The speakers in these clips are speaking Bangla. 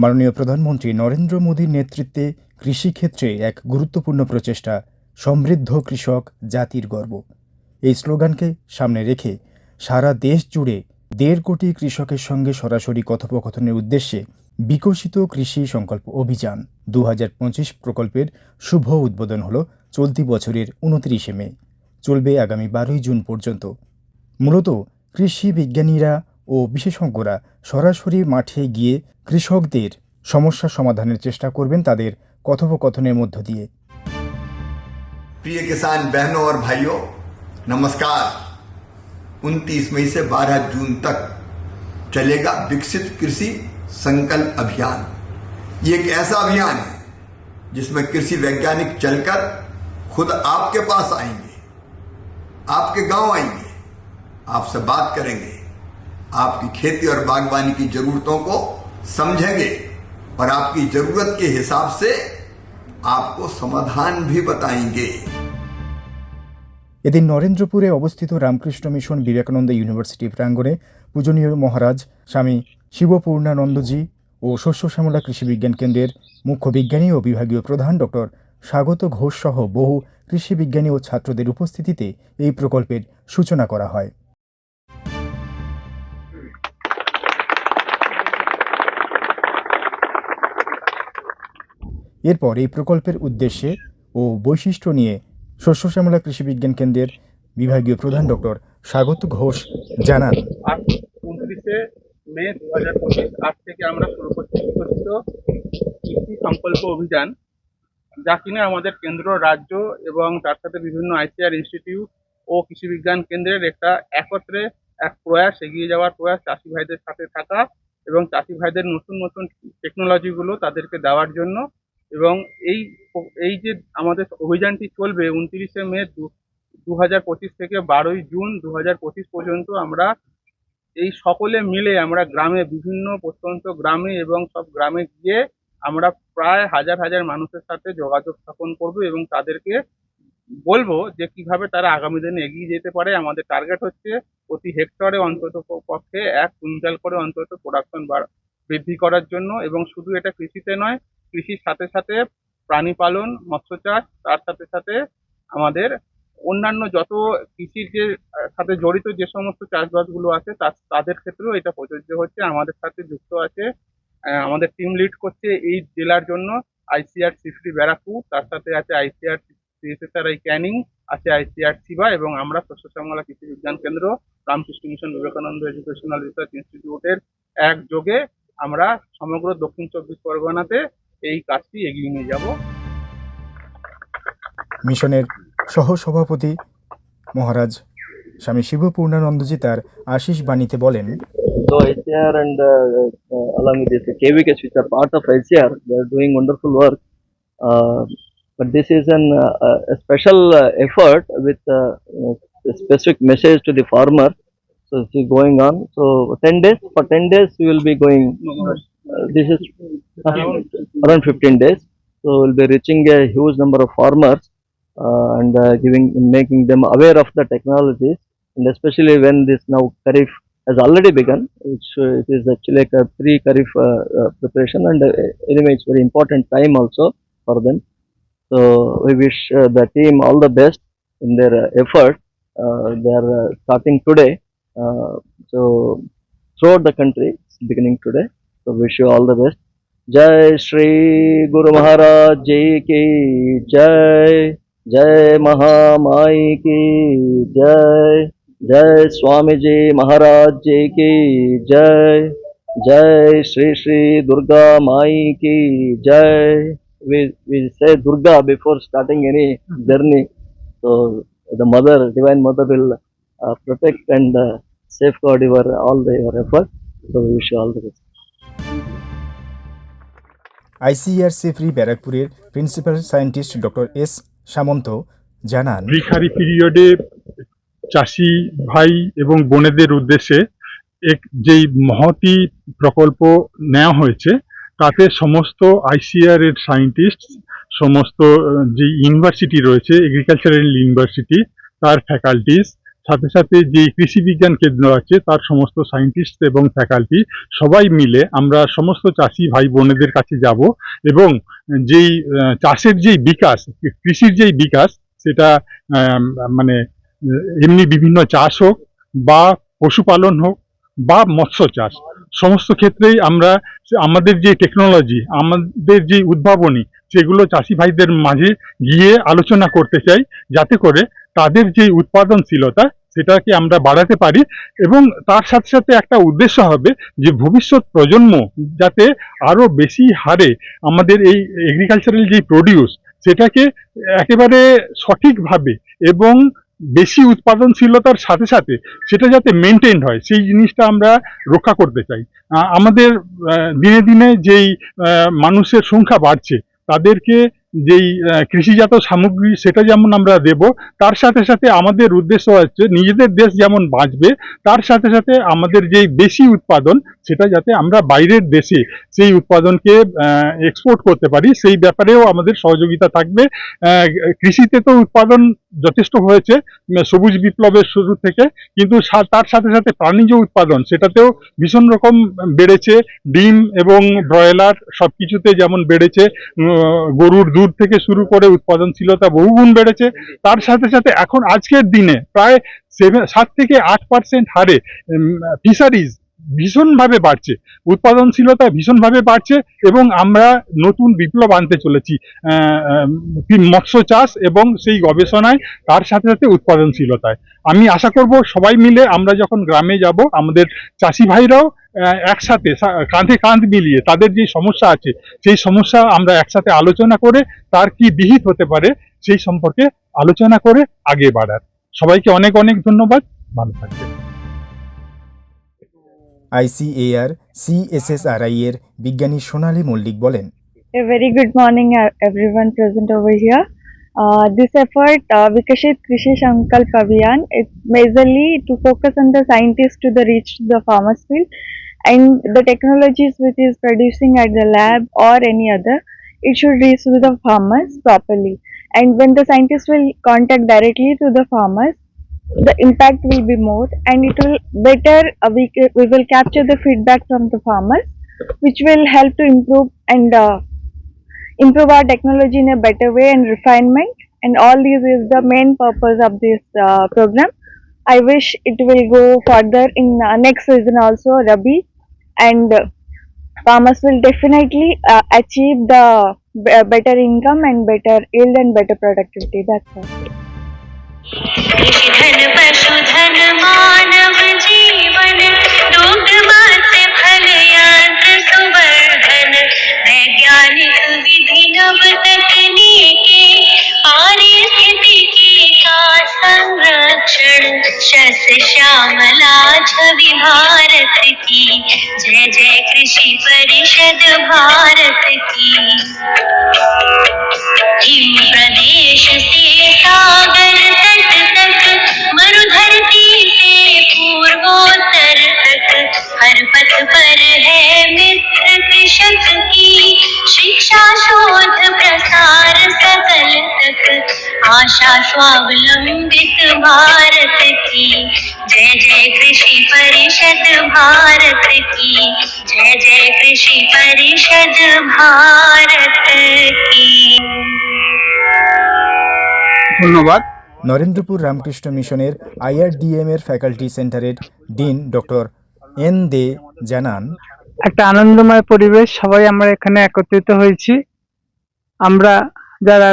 মাননীয় প্রধানমন্ত্রী নরেন্দ্র মোদীর নেতৃত্বে কৃষিক্ষেত্রে এক গুরুত্বপূর্ণ প্রচেষ্টা, সমৃদ্ধ কৃষক জাতির গর্ব। এই স্লোগানকে সামনে রেখে সারা দেশ জুড়ে দেড় কোটি কৃষকের সঙ্গে সরাসরি কথোপকথনের উদ্দেশ্যে বিকশিত কৃষি সংকল্প অভিযান দু হাজার পঁচিশ প্রকল্পের শুভ উদ্বোধন হল চলতি বছরের উনত্রিশে মে। চলবে আগামী বারোই জুন পর্যন্ত। মূলত কৃষি বিজ্ঞানীরা ও বিশেষজ্ঞরা সরাসরি মাঠে গিয়ে কৃষকদের সমস্যা সমাধানের চেষ্টা করবেন তাদের কথোপকথনের মধ্য দিয়ে प्रिय किसान बहनों और भाइयों नमस्कार 29 मई से 12 जून तक चलेगा विकसित कृषि संकल्प अभियान ये एक ऐसा अभियान है जिसमें कृषि वैज्ञानिक चलकर खुद आपके पास आएंगे आपके गांव आएंगे आपसे बात करेंगे आपकी खेती और बागवानी की जरूरतों को समझेंगे और आपकी जरूरत के हिसाब से आपको समाधान भी बताएंगे এদিন নরেন্দ্রপুরে অবস্থিত রামকৃষ্ণ মিশন বিবেকানন্দ ইউনিভার্সিটি প্রাঙ্গণে পূজনীয় মহারাজ স্বামী শিবপূর্ণানন্দজি ও শস্য শ্যামলা কৃষি বিজ্ঞান কেন্দ্রের মুখ্য বিজ্ঞানী ও বিভাগীয় প্রধান ডক্টর স্বাগত ঘোষ সহ বহু কৃষি বিজ্ঞানী ও ছাত্রদের উপস্থিতিতে এই প্রকল্পের সূচনা করা হয় এরপর এই প্রকল্পের উদ্দেশ্যে ও বৈশিষ্ট্য নিয়ে শস্য শ্যামলা কৃষি বিজ্ঞান কেন্দ্রের বিভাগীয় প্রধান ডক্টর স্বাগত ঘোষ জানান। উনত্রিশে মে দু হাজার পঁচিশ, আজ থেকে আমরা শুরু করছি কৃষি সংকল্প অভিযান, যা কিনা আমাদের কেন্দ্র, রাজ্য এবং তার সাথে বিভিন্ন আইসিআর ইনস্টিটিউট ও কৃষি বিজ্ঞান কেন্দ্রের একটা একত্রে এক প্রয়াস, এগিয়ে যাওয়ার প্রয়াস চাষি ভাইদের সাথে থাকা এবং চাষি ভাইদের নতুন নতুন টেকনোলজিগুলো তাদেরকে দেওয়ার জন্য এবং এই এই যে আমাদের অভিযানটি চলবে উনত্রিশে মে দু হাজার পঁচিশ থেকে বারোই জুন দু হাজার পঁচিশ পর্যন্ত আমরা এই সকলে মিলে আমরা গ্রামে বিভিন্ন প্রত্যন্ত গ্রামে এবং সব গ্রামে গিয়ে আমরা প্রায় হাজার হাজার মানুষের সাথে যোগাযোগ স্থাপন করব এবং তাদেরকে বলব যে কীভাবে তারা আগামী দিনে এগিয়ে যেতে পারে। আমাদের টার্গেট হচ্ছে প্রতি হেক্টরে অন্তত পক্ষে এক কুইন্টাল করে অন্তত প্রোডাকশন বৃদ্ধি করার জন্য এবং শুধু এটা কৃষিতে নয় কৃষির সাথে সাথে প্রাণী পালন, মৎস্য চাষ, তার সাথে সাথে আমাদের অন্যান্য যত কৃষির যে সাথে জড়িত যে সমস্ত চাষবাসগুলো আছে তাদের ক্ষেত্রেও এটা প্রযোজ্য হচ্ছে, আমাদের সাথে যুক্ত আছে। আমাদের টিম লিড করছে এই জেলার জন্য আইসিআর সিফটি ব্যারাকু তার সাথে আছে আইসিআর সিএসএসআরআই ক্যানিং আছে আইসিআর সিবা এবং আমরা শস্য শ্যামলা কৃষি বিজ্ঞান কেন্দ্র, Ramakrishna mission Vivekananda educational research ইনস্টিটিউটের একযোগে আমরা সমগ্র দক্ষিণ চব্বিশ পরগনাতে এই কাজটি এগিয়ে নিয়ে যাব মিশনের সহসভাপতি মহারাজ স্বামী শিবপূর্ণানন্দজি তার আশিস বাণীতে বলেন So ICR and uh, uh, along with this KVKs which are part of ICR, they are doing wonderful work. Uh, but this is an uh, a special uh, effort with uh, a specific message to the farmer. So this going on. So 10 days, for 10 days we will be going, uh, this is around 15 days. So we'll be reaching a huge number of farmers uh, and uh, giving, making them aware of the technologies and especially when this now Kharif has already begun, which uh, it is actually like a pre-Kharif uh, uh, preparation and uh, anyway it's very important time also for them. So we wish uh, the team all the best in their uh, effort. Uh, they are uh, starting today. Uh, so throughout the country, it's beginning today. So wish you all the best. Jai Shri Guru Maharaj Ji Ki Jai Jai Mahamai Ki Jai Jai Swami Ji Maharaj Ji Ki Jai Jai Shri Shri Durga Mai Ki Jai we, we say Durga before starting any journey. So the mother, divine mother will uh, protect and uh, safeguard your all the, your effort. So we wish you all the best. ICRC free ব্যারাকপুরের principal scientist doctor S Samanta জানান প্রিখারি পিরিয়ডে চাষি ভাই এবং বোনেদের উদ্দেশ্যে এক যেই মহতি প্রকল্প নেওয়া হয়েছে, তাতে সমস্ত আইসিআর এর সায়েন্টিস্ট, সমস্ত যে ইউনিভার্সিটি রয়েছে এগ্রিকালচারাল ইউনিভার্সিটি তার ফ্যাকাল্টিস সাথে সাথে যে কৃষি বিজ্ঞান কেন্দ্র আছে, তার সমস্ত সায়েন্টিস্ট এবং ফ্যাকাল্টি সবাই মিলে আমরা সমস্ত চাষি ভাই বোনেদের কাছে যাব এবং যেই চাষের যেই বিকাশ, কৃষির যেই বিকাশ, সেটা মানে এমনি বিভিন্ন চাষ হোক বা পশুপালন হোক বা মৎস্য চাষ, সমস্ত ক্ষেত্রেই আমরা আমাদের যে টেকনোলজি আমাদের যে উদ্ভাবনী, সেগুলো চাষি ভাইদের মাঝে গিয়ে আলোচনা করতে চাই, যাতে করে তাদের যে উৎপাদনশীলতা সেটাকে আমরা বাড়াতে পারি এবং তার সাথে সাথে একটা উদ্দেশ্য হবে যে ভবিষ্যৎ প্রজন্ম যাতে আরও বেশি হারে আমাদের এই এগ্রিকালচারাল যে প্রডিউস সেটাকে একেবারে সঠিকভাবে এবং বেশি উৎপাদনশীলতার সাথে সাথে সেটা যাতে মেনটেন হয়, সেই জিনিসটা আমরা রক্ষা করতে চাই। আমাদের দিনে দিনে যেই মানুষের সংখ্যা বাড়ছে, তাদেরকে যেই কৃষিজাত সামগ্রী সেটা যেমন আমরা দেব, তার সাথে সাথে আমাদের উদ্দেশ্য হচ্ছে নিজেদের দেশ যেমন বাঁচবে, তার সাথে সাথে আমাদের যেই বেশি উৎপাদন, সেটা যাতে আমরা বাইরের দেশে সেই উৎপাদনকে এক্সপোর্ট করতে পারি, সেই ব্যাপারেও আমাদের সহযোগিতা থাকবে। কৃষিতে তো উৎপাদন যথেষ্ট হয়েছে সবুজ বিপ্লবের শুরু থেকে, কিন্তু তার সাথে সাথে প্রাণীজ উৎপাদন, সেটাতেও ভীষণ রকম বেড়েছে। ডিম এবং ব্রয়লার সব কিছুতে যেমন বেড়েছে গরুর দুধ থেকে শুরু করে উৎপাদনশীলতা বহুগুণ বেড়েছে। তার সাথে সাথে এখন আজকের দিনে প্রায় সেভেন সাত থেকে আট পার্সেন্ট হারে ফিশারিজ ভীষণভাবে বাড়ছে। উৎপাদনশীলতা ভীষণভাবে বাড়ছে এবং আমরা নতুন বিপ্লব আনতে চলেছি। মৎস্য চাষ এবং সেই গবেষণায়, তার সাথে সাথে উৎপাদনশীলতায়। আমি আশা করব সবাই মিলে আমরা যখন গ্রামে যাব, আমাদের চাষি ভাইরাও একসাথে কাঁধে কাঁধ মিলিয়ে, তাদের যে সমস্যা আছে, সেই সমস্যা আমরা একসাথে আলোচনা করে, তার কি বিহিত হতে পারে, সেই সম্পর্কে আলোচনা করে আগে বাড়ার। সবাইকে অনেক অনেক ধন্যবাদ। ভালো থাকবেন। আইসিএআর সিএসএসআরআই এর বিজ্ঞানী সোনালী মল্লিক বলেন A very good morning, uh, everyone present over here. Uh, this effort, uh, Vikashit Krishi Sankalp Abhiyan, it's majorly to focus on the scientists to the reach to the farmers field and the technologies which is producing at the lab or any other, it should reach to the farmers properly. And when the scientists will contact directly to the farmers, the impact will be more and it will better, uh, we, we will capture the feedback from the farmers which will help to improve and uh, improve our technology in a better way and refinement. And all these is the main purpose of this uh, program. I wish it will go further in uh, next season also rabi. And uh, farmers will definitely uh, achieve the b- better income and better yield and better productivity. That's all Shyamala छवि भारत की स्वावलंबित भारत की जय जय कृषि परिषद भारत की जय जय कृषि परिषद भारत की ধন্যবাদ নরেন্দ্রপুর রামকৃষ্ণ মিশনের আইআরডিএম এর ফ্যাকাল্টি সেন্টারের ডিন ডক্টর এন দে জানান একটা আনন্দময় পরিবেশ সবাই আমরা এখানে একত্রিত হয়েছি আমরা যারা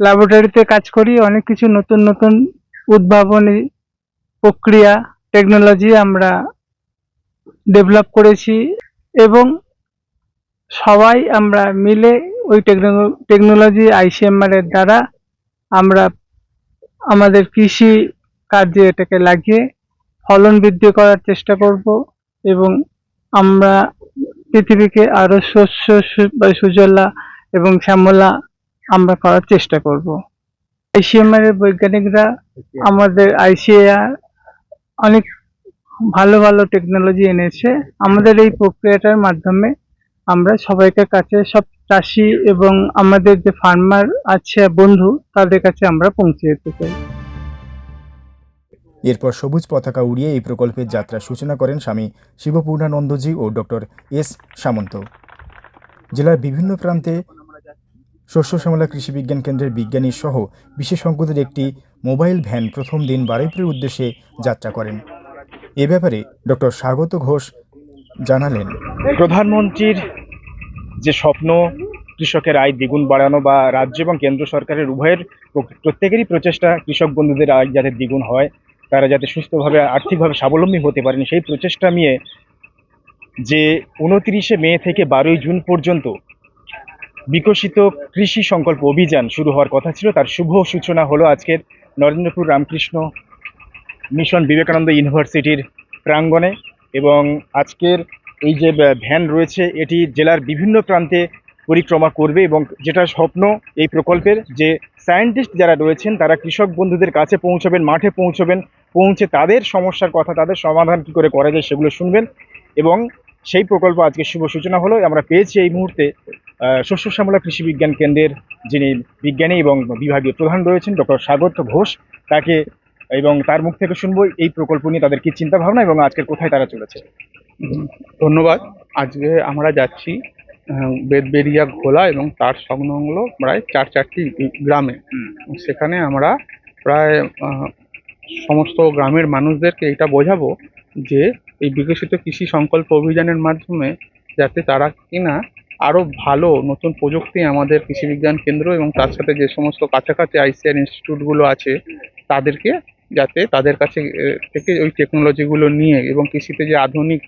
ল্যাবরেটরিতে কাজ করি, অনেক কিছু নতুন নতুন উদ্ভাবনী প্রক্রিয়া টেকনোলজি আমরা ডেভেলপ করেছি এবং সবাই আমরা মিলে ওই টেকনোলজি আইসিএমআর এর দ্বারা আমরা আমাদের কৃষি কার্যে এটাকে লাগিয়ে ফলন বৃদ্ধি করার চেষ্টা করব এবং আমরা পৃথিবীকে আরও শস্য সুজলা এবং শ্যামলা আমরা করার চেষ্টা করব। আইসিএমআর এর বৈজ্ঞানিকরা আমাদের আইসিএআর অনেক ভালো ভালো টেকনোলজি এনেছে। আমাদের এই প্রক্রিয়াটার মাধ্যমে আমরা সবাইকে কাছে সব চাষি এবং আমাদের যে ফার্মার আছে বন্ধু তাদের কাছে আমরা পৌঁছে যেতে চাই। এরপর সবুজ পতাকা উড়িয়ে এই প্রকল্পের যাত্রার সূচনা করেন স্বামী শিবপূর্ণানন্দজি ও ডক্টর এস সামন্ত। জেলার বিভিন্ন প্রান্তে শস্য শ্যামলা কৃষি বিজ্ঞান কেন্দ্রের বিজ্ঞানী সহ বিশেষজ্ঞদের একটি মোবাইল ভ্যান প্রথম দিন বারুইপুরের উদ্দেশ্যে যাত্রা করেন। এ ব্যাপারে ডক্টর স্বাগত ঘোষ জানালেন। প্রধানমন্ত্রীর যে স্বপ্ন, কৃষকের আয় দ্বিগুণ বাড়ানো বা রাজ্য এবং কেন্দ্র সরকারের উভয়ের প্রত্যেকেরই প্রচেষ্টা কৃষক বন্ধুদের আয় যাতে দ্বিগুণ হয়, তারা যাতে সুস্থভাবে, আর্থিকভাবে স্বাবলম্বী হতে পারেন, সেই প্রচেষ্টা নিয়ে যে উনত্রিশে মে থেকে বারোই জুন পর্যন্ত বিকশিত কৃষি সংকল্প অভিযান শুরু হওয়ার কথা ছিল। তার শুভ সূচনা হলো আজকের নরেন্দ্রপুর রামকৃষ্ণ মিশন বিবেকানন্দ ইউনিভার্সিটির প্রাঙ্গণে এবং আজকের এই যে ভ্যান রয়েছে, এটি জেলার বিভিন্ন প্রান্তে পরিক্রমা করবে এবং যেটা স্বপ্ন এই প্রকল্পের যে সায়েন্টিস্ট যারা রয়েছেন, তারা কৃষক বন্ধুদের কাছে পৌঁছবেন, মাঠে পৌঁছবেন, পৌঁছে তাদের সমস্যার কথা, তাদের সমাধান কী করে করা যায় সেগুলো শুনবেন এবং সেই প্রকল্প আজকে শুভ সূচনা হলো। আমরা পেয়েছি এই মুহূর্তে শস্য শ্যামলা কৃষি বিজ্ঞান কেন্দ্রের যিনি বিজ্ঞানী এবং বিভাগীয় প্রধান রয়েছেন ডক্টর স্বাগত ঘোষ তাকে এবং তার মুখ থেকে শুনব এই প্রকল্প নিয়ে তাদের কি চিন্তা ভাবনা এবং আজকের কোথায় তারা চলেছে। ধন্যবাদ। আজকে আমরা যাচ্ছি বেদবেরিয়া ঘোলা এবং তার সংলগ্ন প্রায় চার চারটি গ্রামে। সেখানে আমরা প্রায় সমস্ত গ্রামের মানুষদেরকে এটা বোঝাবো যে এই বিকশিত কৃষি সংকল্প অভিযানের মাধ্যমে যাতে তারা কিনা আরও ভালো নতুন প্রযুক্তি আমাদের কৃষি বিজ্ঞান কেন্দ্র এবং তার সাথে যে সমস্ত কাছাকাছি আইসিআর ইনস্টিটিউটগুলো আছে, তাদেরকে যাতে তাদের কাছে থেকে ওই টেকনোলজিগুলো নিয়ে এবং কৃষিতে যে আধুনিক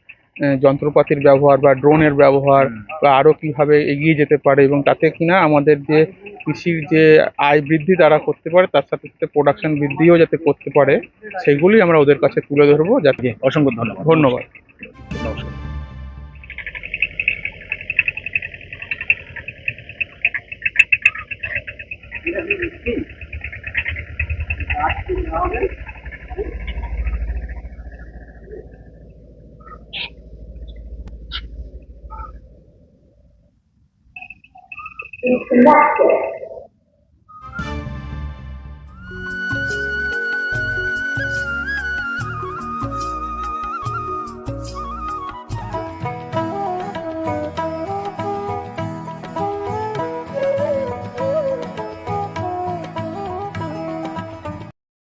যন্ত্রপাতির ব্যবহার বা ড্রোনের ব্যবহার বা আরও কীভাবে এগিয়ে যেতে পারে এবং তাতে কিনা আমাদের যে কৃষির যে আয় বৃদ্ধি তারা করতে পারে তার সাথে সাথে প্রোডাকশন বৃদ্ধিও যাতে করতে পারে সেগুলি আমরা ওদের কাছে তুলে ধরবো যাতে অসংখ্য ধন্যবাদ। ধন্যবাদ। নমস্কার। It's the next.